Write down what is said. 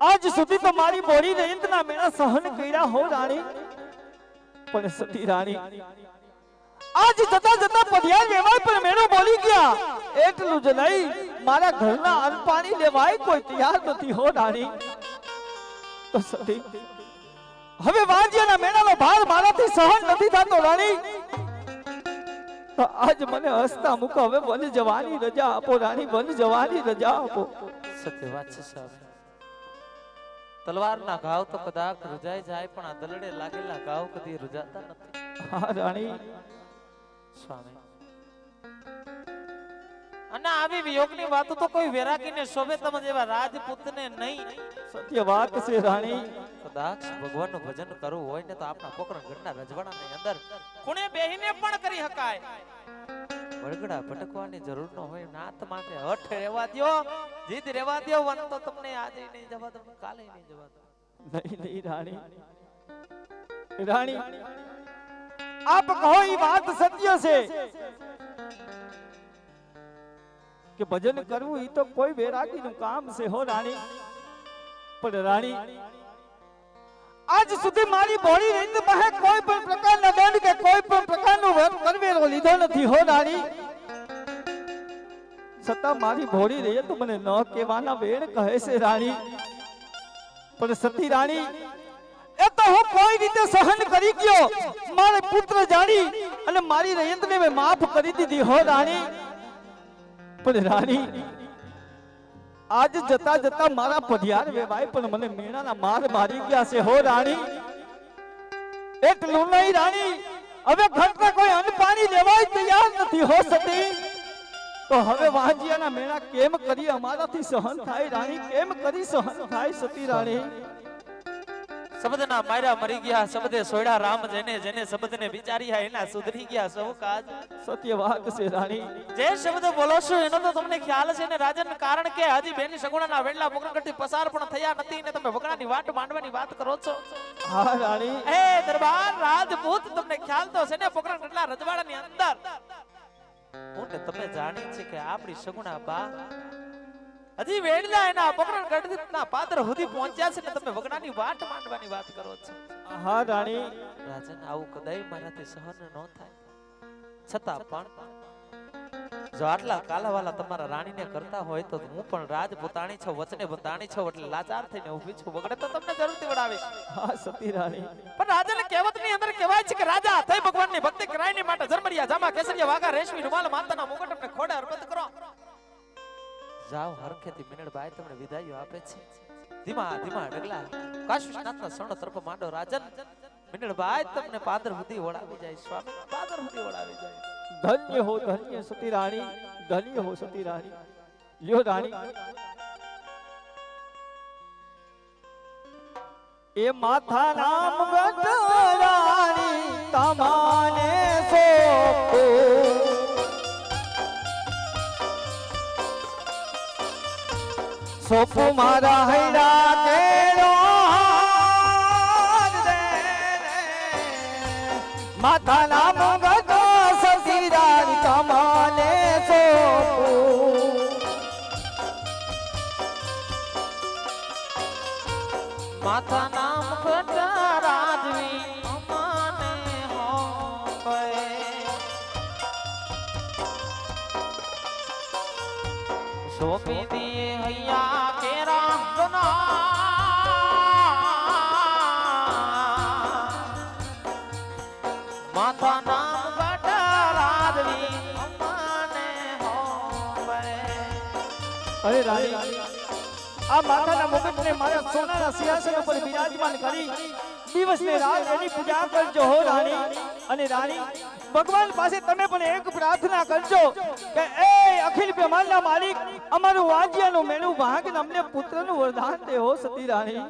આજ સુધી તો મારી બોડી રેન્દ્રના મેળા સહન કર્યા હો રાણી. પણ સતી રાણી, આજ જતા જતા પધ્યા લેવાય પણ મેળો બોલી ગયા. એટલું જ નહીં, મારા ઘરના અન્ન પાણી લેવાય કોઈ તૈયાર નથી હો રાણી. તો સતી, હવે વાંજિયાના મેળાનો ભાર મારાથી સહન નથી થતો રાણી. તો આજ મને હસતા મૂકો, હવે વન જવાની રજા આપો રાણી, વન જવાની રજા આપો. સત્ય વાત છે સાહેબ. તલવારના ઘાવ તો કદાચ રૂજાઈ જાય પણ આ દલડે લાગેલા ઘાવ કદી રૂજાતા નથી. હા રાણી. સ્વામી. અને આવી વિયોગની વાતો તો કોઈ વેરાગીને શોભે તમે જેવા રાજપૂતને નહીં. સત્ય વાત છે રાણી. કદાચ ભગવાનનું ભજન કરવું હોય ને તો આપણા પોકરણ રજવાડા રજવાડાની અંદર ખૂણે બેહીને પણ કરી શકાય. વળગડા ભટકવાની જરૂર ન હોય, નાત માટે હઠ રહેવા દો જીદ રહેવા દો વન તો તમને આજે નહીં જવા દો કાલે નહીં જવા દો નહીં નહીં, રાણી. રાણી, આપ કહો એ વાત સત્ય છે. કે ભજન કરવું એ તો કોઈ વૈરાગીનું કામ છે, હો રાણી. પણ રાણી આજ સુધી મારી બોડી રીત પાસે કોઈ પણ પ્રકારના દંડ કે કોઈ પણ પ્રકારનો વર- લીધો નથી હો નારી. છતાં મારી ભોળી રહી તો મને ન કહેવાના વેણ કહે છે રાણી. પણ સતી રાણી, એ તો હું કોઈ રીતે સહન કરી ગયો. મારે પુત્ર જાણી અને મારી રયંતને મેં માફ કરી દીધી હો રાણી. પણ રાણી આજ જતા જતા મારા પઢિયાર વેવાય, પણ મને મેણાના માર મારી ગયા છે. હો રાણી એટલું નહીં રાણી. હવે ઘરના કોઈ અન્ન પાણી લેવાય તૈયાર નથી, હો સતી. તો હવે વાંજિયાના મેળા કેમ કરી અમારાથી સહન થાય રાણી? કેમ કરી સહન થાય સતી રાણી? શબ્દના માર્યા મરી ગયા શબ્દે સોયડા રામ જેને જેને શબ્દને વિચાર્યા એના સુધરી ગયા સૌ કાજ. સત્ય વાત છે રાણી. જે શબ્દ બોલો છો એનો તો તમને ખ્યાલ છે ને રાજન કારણ કે હજી બેની સગુણાના વેડલા પોકરણગઢથી પસાર પણ થયા નથી ને તમે વગડાની વાટ માંડવાની વાત કરો છો? હા રાણી. એ દરબાર રાજપૂત તમને ખ્યાલ તો છે ને પોકરણગઢના રજવાડાની અંદર. હું તમે જાણી છે કે આપણી સગુણા બા હજી વેડલા એના પોકરણગઢના પાત્ર સુધી પહોંચ્યા છે ને તમે વગડાની વાટ માંડવાની વાત કરો છો? હા રાણી. રાજન આવું કદાય મારાથી સહન ન થાય. છતાં પણ જો આટલા કાલાવાલા તમારા રાણીને કરતા હોય તો હું પણ રાજપૂતાણી છો વચને બંધાણી છો એટલે લાચાર થઈને ઊભી છું. વગડે તો તમને જરૂરથી વડાવીશ. હા સતી રાણી. પણ રાજાને કહેવતની અંદર કહેવાય છે કે રાજા થઈ ભગવાનની ભક્તિ કરાયની માટે જરમરિયા જામા કેસરિયા વાઘા રેશમી રૂમાલ માતાના મુગટ અને ખોડે અર્પણ કરો. જાઓ, હરખેથી મિનળબાઈ તમને વિદાયો આપે છે. ધીમા ધીમા ડગલા કાશુનાથના સણ તરફ માંડો રાજન. મિનળબાઈ તમને પાદર સુધી ઓળાવી જાય, સ્વામી. પાદર સુધી ઓળાવી જાય. ધન્ય હો, ધન્ય સતી રાણી. ધન્ય હો, સતી રાણી. લ્યો રાણી. એ માથા નામ તમાને સોપો મારા હૈરા કેળો નામ ગજો સતી રાણી તમાને માતા નામ સોપી દીએ હૈયા કેરા ગના. માથા નામ ઘટા રાજવી અમાને હોપે અરે રાણી આ માતાના મુકુટને મારા સોનાના સિંહાસન ઉપર બિરાજમાન કરી. દિવસ ને રાત એની પૂજા કરજો હો રાણી. અને રાણી, ભગવાન પાસે તમે પણ એક પ્રાર્થના કરજો કે એ અખિલ બ્રહ્માંડના માલિક, અમારું વાજ્યનું મેનું ભાગ અમને પુત્રનું વરદાન દે હો સતી રાણી.